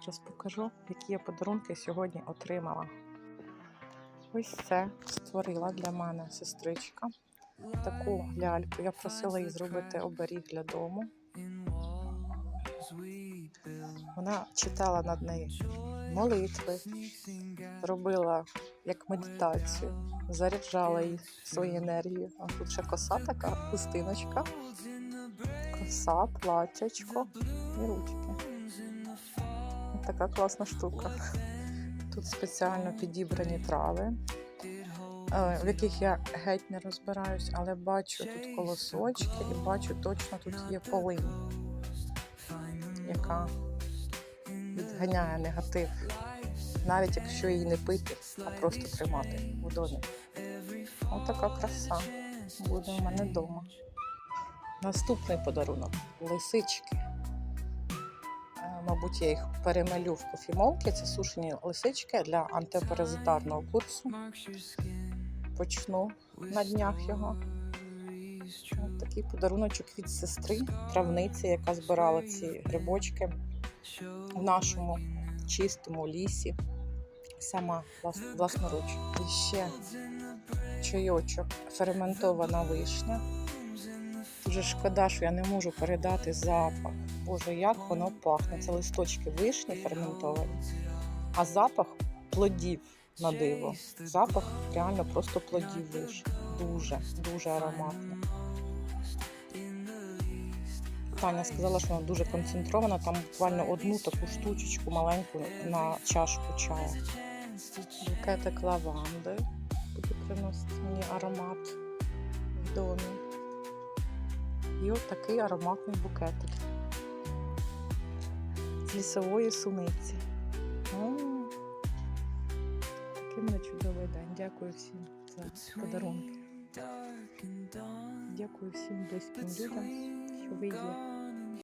Зараз покажу, які я подарунки сьогодні отримала. Ось це створила для мене сестричка. Таку ляльку. Я просила її зробити оберіг для дому. Вона читала над нею молитви, робила як медитацію, заряджала їй свою енергію. А тут ще коса така, хустиночка, коса, платячко і ручки. Така класна штука. Тут спеціально підібрані трави, е, в яких я геть не розбираюсь, але бачу тут колосочки і бачу точно тут є полинь, яка відганяє негатив, навіть якщо її не пити, а просто тримати в домі. Ось така краса буде в мене вдома. Наступний подарунок лисички. Мабуть, я їх перемалю в кофімолки. Це сушені лисички для антипаразитарного курсу. Почну на днях його. От такий подаруночок від сестри, травниці, яка збирала ці грибочки в нашому чистому лісі. Сама влас- власноруч. І ще чайочок, ферментована вишня. Дуже шкода, що я не можу передати запах. Боже, як воно пахне. Це листочки вишні ферментовані, а запах плодів на диво. Запах реально просто плодів вишні. Дуже, дуже ароматно. Таня сказала, що вона дуже концентрована, там буквально одну таку штучечку маленьку на чашку чаю. Букетик лаванди буде приносити мені аромат в домі. І от такий ароматний букетик з лісової суниці. О, Такий мене чудовий день. Дякую всім за подарунки. Дякую всім близьким людям, що ви є.